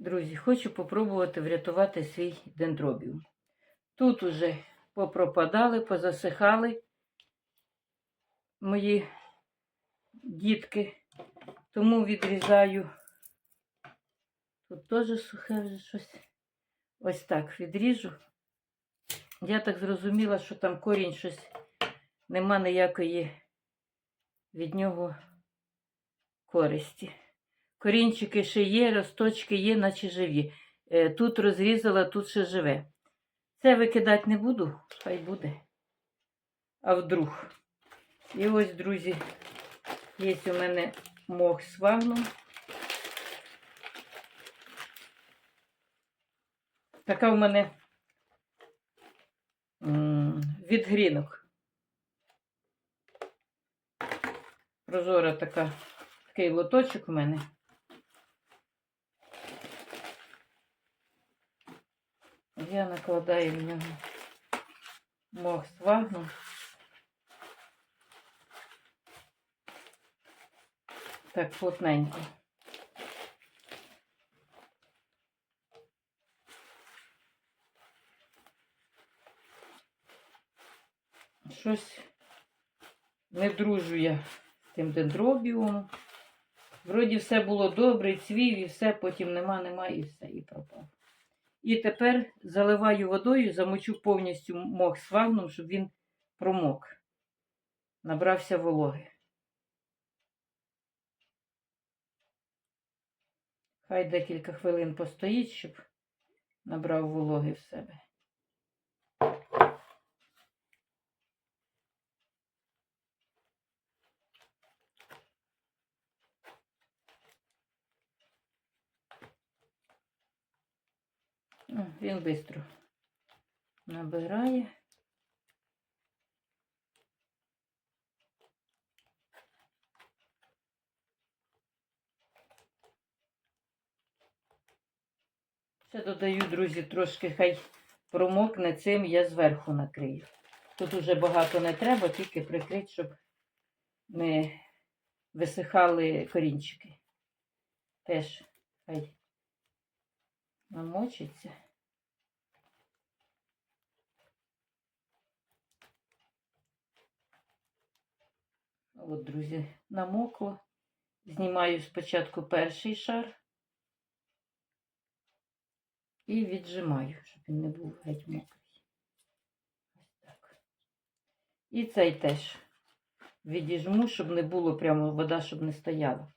Друзі, хочу попробувати врятувати свій дендробіум. Тут уже попропадали, позасихали мої дітки, тому відрізаю. Тут теж сухе вже щось. Ось так відріжу. Я так зрозуміла, що там корінь щось нема ніякої від нього користі. Корінчики ще є, росточки є, наче живі. Е, Тут розрізала, тут ще живе. Це викидати не буду, хай буде. А вдруг. І ось, друзі, є у мене мох з вагном. Така в мене від грінок. Прозора така, такий лоточок у мене. Я накладаю в нього мох з вагном. Так, плотненько. Щось не дружу я з тим дендробіумом. Вроді все було добре, цвів, і все, потім нема, нема, і все, і пропав. І тепер заливаю водою, замочу повністю мох з вагном, щоб він промок. Набрався вологи. Хай декілька хвилин постоїть, щоб набрав вологи в себе. Він швидко набирає. Ще додаю, друзі, трошки хай промокне цим, я зверху накрию. Тут уже багато не треба, тільки прикрити, щоб не висихали корінчики. Теж хай намочиться. От, друзі, намокло. Знімаю спочатку перший шар і віджимаю, щоб він не був геть мокрий. Ось так. І цей теж відіжму, щоб не було прямо вода, щоб не стояла.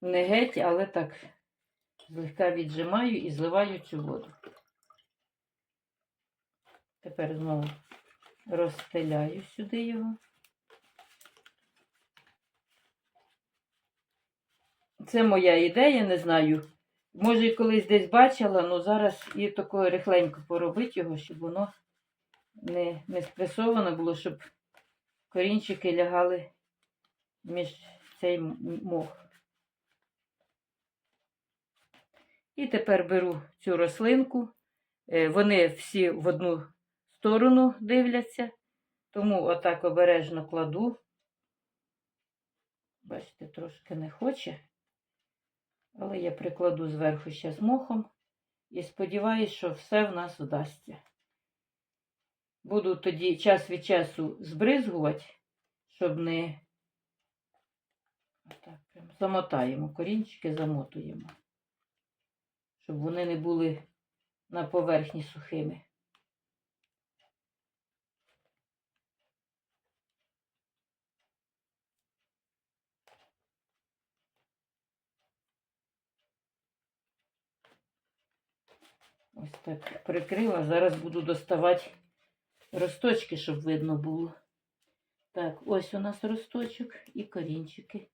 Не геть, але так злегка віджимаю і зливаю цю воду. Тепер знову розстеляю сюди його. Це моя ідея, не знаю. Може, колись десь бачила, але зараз і такою рихленько поробити його, щоб воно не, не спресовано було, щоб корінчики лягали між цей мох. І тепер беру цю рослинку. Е, Вони всі в одну сторону дивляться, тому отак обережно кладу. Бачите, трошки не хоче. Але я прикладу зверху ще з мохом і сподіваюся, що все в нас вдасться. Буду тоді час від часу збризгувати, щоб не Отак, прям замотаємо, корінчики замотуємо, щоб вони не були на поверхні сухими. Ось так прикрила. Зараз буду доставати росточки, щоб видно було. Так, ось у нас росточок і корінчики.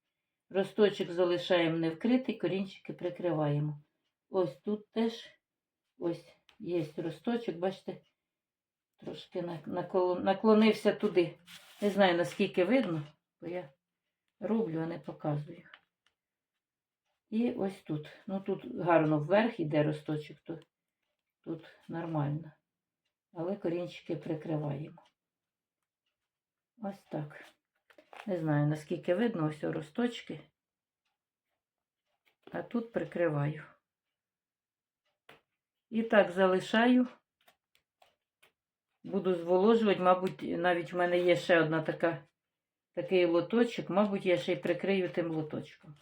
Росточок залишаємо не вкритий, корінчики прикриваємо. Ось тут теж ось є росточок, бачите, трошки наклонився туди. Не знаю, наскільки видно, бо я роблю, а не показую. І ось тут. Ну тут гарно вверх іде росточок, то тут нормально. Але корінчики прикриваємо. Ось так. Не знаю, наскільки видно ось росточки. а тут прикриваю. І так залишаю. Буду зволожувати, мабуть, навіть в мене є ще одна така, такий лоточок, мабуть, я ще й прикрию тим лоточком.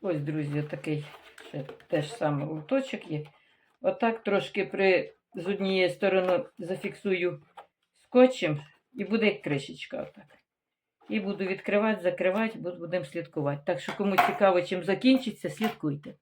Ось, друзі, такий ще теж саме лоточок є. Отак трошки при, з однієї сторони зафіксую скотчем і буде як кришечка. Отак. І буду відкривати, закривати, будемо слідкувати. Так що, кому цікаво, чим закінчиться, слідкуйте.